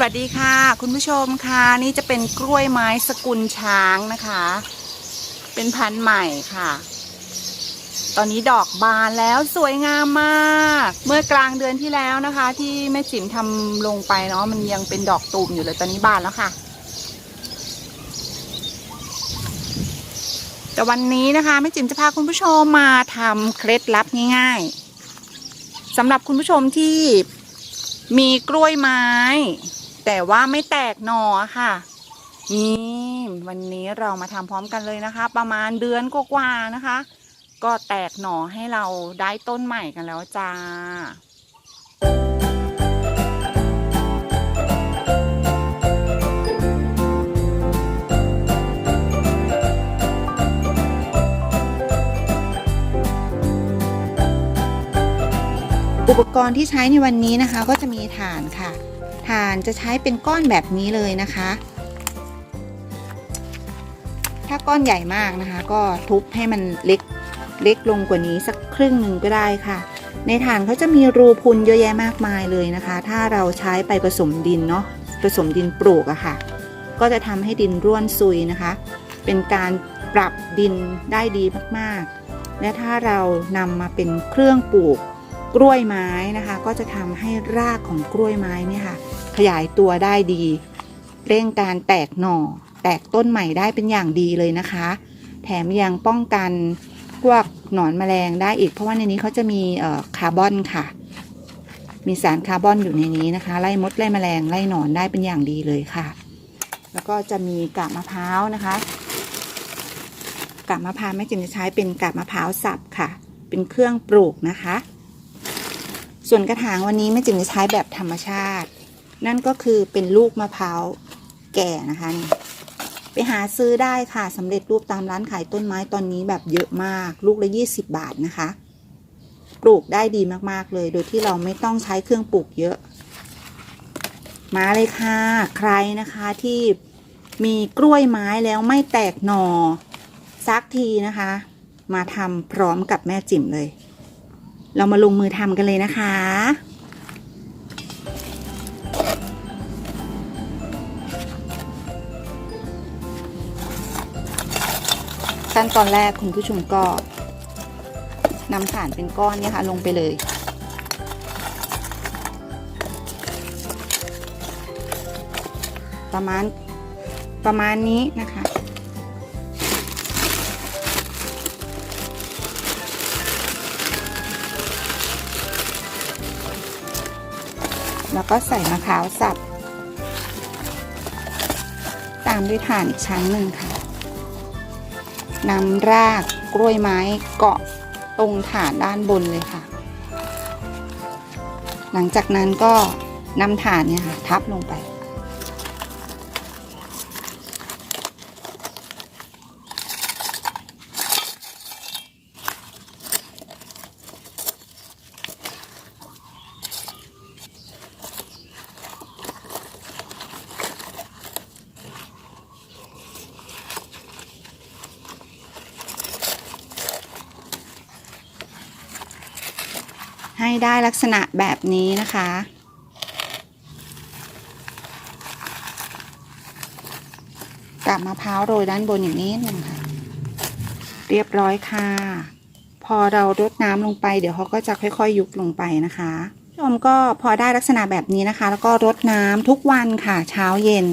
วัสดีค่ะ คุณผู้ชมค่ะ นี่จะเป็นกล้วยไม้สกุลช้างนะคะ เป็นพันธุ์ใหม่ค่ะ ตอนนี้ดอกบานแล้วสวยงามมาก เมื่อกลางเดือนที่แล้วนะคะ ที่แม่จิ๋มทำลงไปเนาะมันยังเป็นดอกตูมอยู่เลยตอนนี้บานแล้วค่ะ แต่วันนี้นะคะแม่จิ๋มจะพาคุณผู้ชมมาทำเคล็ดลับง่ายๆสำหรับคุณผู้ชมที่มีกล้วยไม้ แต่ว่าไม่แตกหน่อค่ะ นี่วันนี้เรามาทำพร้อมกันเลยนะคะ ประมาณเดือนกว่าๆนะคะ ก็แตกหน่อให้เราได้ต้นใหม่กันแล้วจ้าอุปกรณ์ที่ใช้ในวันนี้นะคะก็จะมีถ่านค่ะ ถ่านจะใช้เป็นก้อนแบบนี้เลยนะคะ ถ้าก้อนใหญ่มากนะคะ ก็ทุบให้มันเล็กเล็กลงกว่านี้สักครึ่งหนึ่งก็ได้ค่ะ ในถ่านเขาจะมีรูพุนเยอะแยะมากมายเลยนะคะ ถ้าเราใช้ไปผสมดินเนาะผสมดินปลูกอะค่ะ ก็จะทำให้ดินร่วนซุยนะคะ เป็นการปรับดินได้ดีมากๆ และถ้าเรานำมาเป็นเครื่องปลูกกล้วยไม้นะคะ ก็จะทำให้รากของกล้วยไม้เนี่ยค่ะ ขยายตัวได้ดี เร่งการแตกหน่อ แตกต้นใหม่ได้เป็นอย่างดีเลยนะคะ แถมยังป้องกันพวกหนอนแมลงได้อีก เพราะว่าในนี้เขาจะมีคาร์บอนค่ะ มีสารคาร์บอนอยู่ในนี้นะคะ ไล่มดไล่แมลงไล่หนอนได้เป็นอย่างดีเลยค่ะ แล้วก็จะมีกาบมะพร้าวนะคะกาบมะพร้าวแม่จิมจะใช้เป็นกาบมะพร้าวสับค่ะ เป็นเครื่องปลูกนะคะ ส่วนกระถางวันนี้แม่จิ๋มจะใช้แบบธรรมชาติ นั่นก็คือเป็นลูกมะพร้าวแก่นะคะนี่ไปหาซื้อได้ค่ะสำเร็จรูปตามร้านขายต้นไม้ตอนนี้แบบเยอะมาก ลูกละ20 บาทนะคะ ปลูกได้ดีมากๆเลย โดยที่เราไม่ต้องใช้เครื่องปลูกเยอะ มาเลยค่ะ ใครนะคะที่มีกล้วยไม้แล้วไม่แตกหน่อสักทีนะคะ มาทำพร้อมกับแม่จิ๋มเลย เรามาลงมือทำกันเลยนะคะ ขั้นตอนแรกคุณผู้ชมก็นำถ่านเป็นก้อนเนี่ยค่ะลงไปเลย ประมาณประมาณนี้นะคะแล้วก็ใส่มะพร้าวสับ ตามด้วยถ่านอีกชั้นหนึ่งค่ะ นำรากกล้วยไม้เกาะตรงฐานด้านบนเลยค่ะ หลังจากนั้นก็นำฐานเนี่ยค่ะทับลงไป ให้ได้ลักษณะแบบนี้นะคะ กับมะพร้าวโรยด้านบนอย่างนี้นึงค่ะ เรียบร้อยค่ะ พอเรารดน้ำลงไป เดี๋ยวเขาก็จะค่อยๆยุบลงไปนะคะผู้ชมก็พอได้ลักษณะแบบนี้นะคะ แล้วก็รดน้ำทุกวันค่ะเช้าเย็น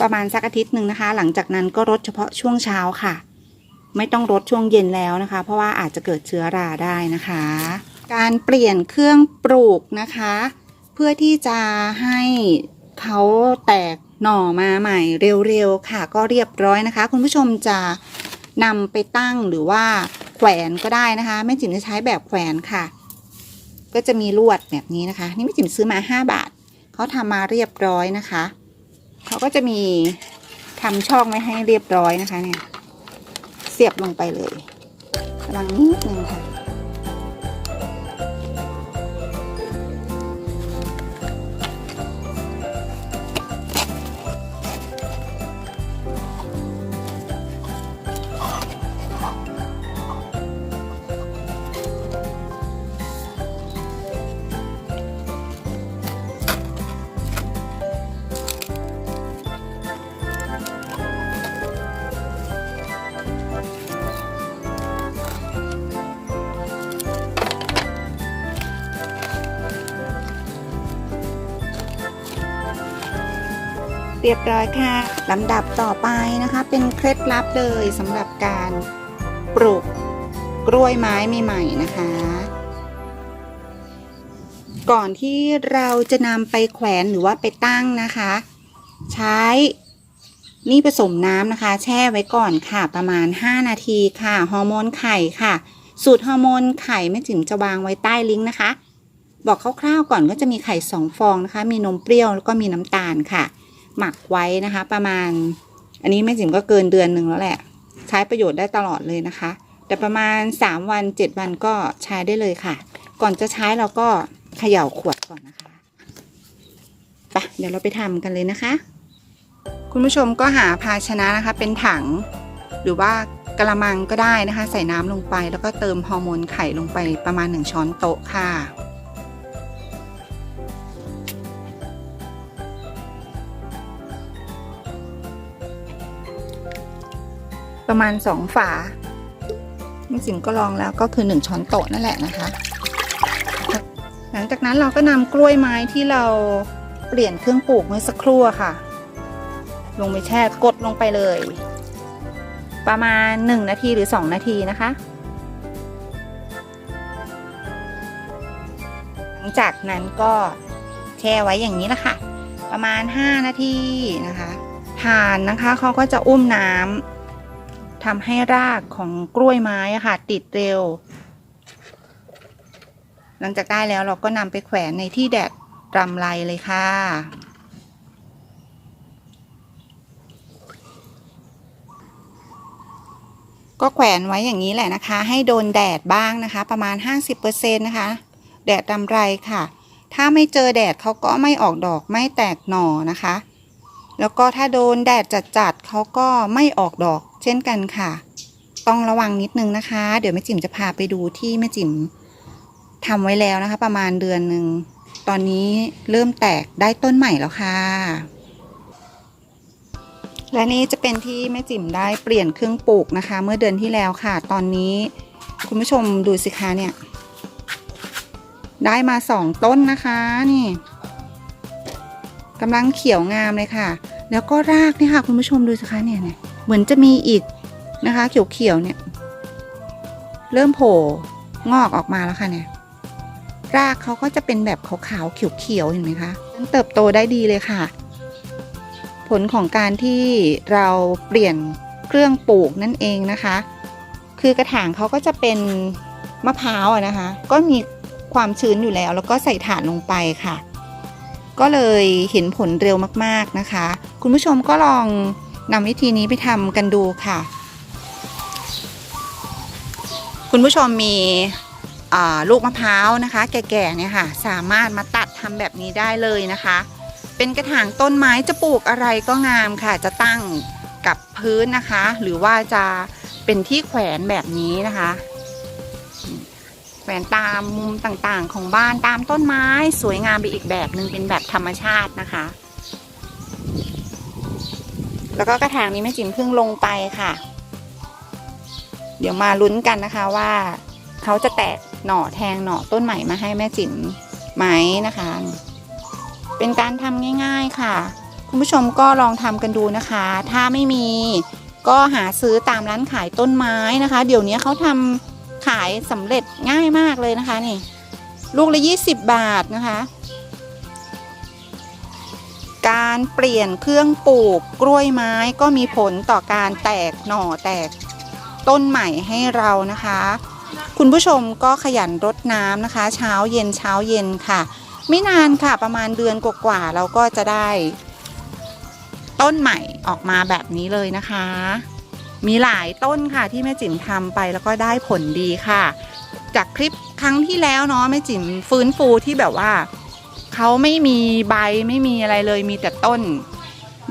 ประมาณสักอาทิตย์หนึ่งนะคะ หลังจากนั้นก็รดเฉพาะช่วงเช้าค่ะ ไม่ต้องรดช่วงเย็นแล้วนะคะ เพราะว่าอาจจะเกิดเชื้อราได้นะคะ การเปลี่ยนเครื่องปลูกนะคะ เพื่อที่จะให้เขาแตกหน่อมาใหม่เร็วๆค่ะ ก็เรียบร้อยนะคะ คุณผู้ชมจะนำไปตั้งหรือว่าแขวนก็ได้นะคะแม่จิ๋มจะใช้แบบแขวนค่ะ ก็จะมีลวดแบบนี้นะคะ นี่แม่จิ๋มซื้อมา 5 บาทเขาทำมาเรียบร้อยนะคะเขาก็จะมีทำช่องไว้ให้เรียบร้อยนะคะเนี่ย เสียบลงไปเลยระวังนิดนึงค่ะ รียบร้อยค่ะลำดับต่อไปนะคะเป็นเคล็ดลับเลยสำหรับการปลูกกล้วยไม้ใหม่ๆนะคะ ก่อนที่เราจะนำไปแขวนหรือว่าไปตั้งนะคะ ใช้นี่ผสมน้ำนะคะ แช่ไว้ก่อนค่ะประมาณ 5 นาทีค่ะฮอร์โมนไข่ค่ะ สูตรฮอร์โมนไข่แม่จิ๋มจะวางไว้ใต้ลิงก์นะคะ บอกคร่าวๆก่อนก็จะมีไข่ 2 ฟองนะคะ มีนมเปรี้ยวแล้วก็มีน้ำตาลค่ะ หมักไว้นะคะ ประมาณ อันนี้แม่จิ๋มก็เกินเดือนหนึ่งแล้วแหละ ใช้ประโยชน์ได้ตลอดเลยนะคะ แต่ประมาณ 3 วัน 7 วันก็ใช้ได้เลยค่ะ ก่อนจะใช้เราก็เขย่าขวดก่อนนะคะไปเดี๋ยวเราไปทำกันเลยนะคะ คุณผู้ชมก็หาภาชนะนะคะ เป็นถัง หรือว่ากระมังก็ได้นะคะ ใส่น้ำลงไป แล้วก็เติมฮอร์โมนไข่ลงไปประมาณ 1 ช้อนโต๊ะค่ะ ประมาณ 2 ฝาแม่จิ๋มก็ลองแล้วก็คือ 1 ช้อนโต๊ะนั่นแหละนะคะ หลังจากนั้นเราก็นำกล้วยไม้ที่เราเปลี่ยนเครื่องปลูกเมื่อสักครู่ค่ะ ลงไปแช่กดลงไปเลย ประมาณ 1 นาทีหรือ 2 นาทีนะคะ หลังจากนั้นก็แช่ไว้อย่างนี้ละค่ะ ประมาณ 5 นาทีนะคะทานนะคะเขาก็จะอุ้มน้ำ ทำให้รากของกล้วยไม้ค่ะ ติดเร็ว หลังจากได้แล้วเราก็นำไปแขวนในที่แดดรำไรเลยค่ะ ก็แขวนไว้อย่างนี้แหละนะคะ ให้โดนแดดบ้างนะคะ ประมาณ 50%นะคะ แดดรำไรค่ะ ถ้าไม่เจอแดดเขาก็ไม่ออกดอกไม่แตกหน่อนะคะ แล้วก็ถ้าโดนแดดจัดๆเขาก็ไม่ออกดอกเช่นกันค่ะ ต้องระวังนิดนึงนะคะ เดี๋ยวแม่จิ๋มจะพาไปดูที่แม่จิ๋มทำไว้แล้วนะคะ ประมาณเดือนหนึ่งตอนนี้เริ่มแตกได้ต้นใหม่แล้วค่ะ และนี่จะเป็นที่แม่จิ๋มได้เปลี่ยนเครื่องปลูกนะคะ เมื่อเดือนที่แล้วค่ะ ตอนนี้คุณผู้ชมดูสิคะเนี่ย ได้มาสองต้นนะคะนี่ กำลังเขียวงามเลยค่ะ แล้วก็รากเนี่ยค่ะ คุณผู้ชมดูสิคะเนี่ยเนี่ยเหมือนจะมีอีกนะคะ เขียวๆเนี่ย เริ่มโผล่งอกออกมาแล้วค่ะเนี่ย รากเขาก็จะเป็นแบบขาวๆเขียวๆเห็นไหมคะเติบโตได้ดีเลยค่ะ ผลของการที่เราเปลี่ยนเครื่องปลูกนั่นเองนะคะ คือกระถางเขาก็จะเป็นมะพร้าวนะคะ ก็มีความชื้นอยู่แล้ว แล้วก็ใส่ถ่านลงไปค่ะ ก็เลยเห็นผลเร็วมากๆนะคะ คุณผู้ชมก็ลองนำวิธีนี้ไปทำกันดูค่ะ คุณผู้ชมมีลูกมะพร้าวนะคะ แก่ๆเนี่ยค่ะ สามารถมาตัดทำแบบนี้ได้เลยนะคะ เป็นกระถางต้นไม้จะปลูกอะไรก็งามค่ะ จะตั้งกับพื้นนะคะ หรือว่าจะเป็นที่แขวนแบบนี้นะคะ แขวนตามมุมต่างๆ ของบ้านตามต้นไม้สวยงามไปอีกแบบหนึ่งเป็นแบบธรรมชาตินะคะ แล้วก็กระถางนี้แม่จิ๋มเพิ่งลงไปค่ะ เดี๋ยวมาลุ้นกันนะคะว่าเขาจะแตกหน่อแทงหน่อต้นใหม่มาให้แม่จิ๋มไหมนะคะ เป็นการทำง่าย ๆค่ะ คุณผู้ชมก็ลองทำกันดูนะคะ ถ้าไม่มีก็หาซื้อตามร้านขายต้นไม้นะคะ เดี๋ยวนี้เขาทำ ขายสำเร็จง่ายมากเลยนะคะนี่ ลูกละ 20 บาทนะคะ การเปลี่ยนเครื่องปลูกกล้วยไม้ก็มีผลต่อการแตกหน่อแตกต้นใหม่ให้เรานะคะ คุณผู้ชมก็ขยันรดน้ำนะคะ เช้าเย็นเช้าเย็นค่ะ ไม่นานค่ะประมาณเดือนกว่าๆเราก็จะได้ ต้นใหม่ออกมาแบบนี้เลยนะคะ มีหลายต้นค่ะที่แม่จิ๋มทำไปแล้วก็ได้ผลดีค่ะ จากคลิปครั้งที่แล้วเนาะแม่จิ๋มฟื้นฟูที่แบบว่าเขาไม่มีใบไม่มีอะไรเลยมีแต่ต้น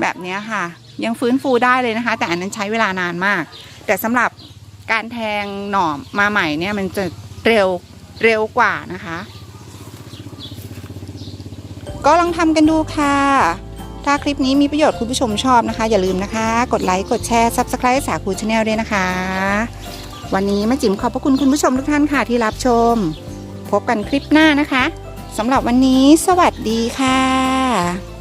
แบบนี้ค่ะ ยังฟื้นฟูได้เลยนะคะ แต่อันนั้นใช้เวลานานมาก แต่สำหรับการแทงหน่อมาใหม่เนี่ยมันจะเร็วเร็วกว่านะคะ ก็ลองทำกันดูค่ะ ถ้าคลิปนี้มีประโยชน์คุณผู้ชมชอบนะคะ อย่าลืมนะคะ กดไลค์กดแชร์ Subscribe สาคูชาแนลด้วยนะคะ วันนี้แม่จิ๋มขอบพระคุณคุณผู้ชมทุกท่านค่ะที่รับชม พบกันคลิปหน้านะคะสำหรับวันนี้ สวัสดีค่ะ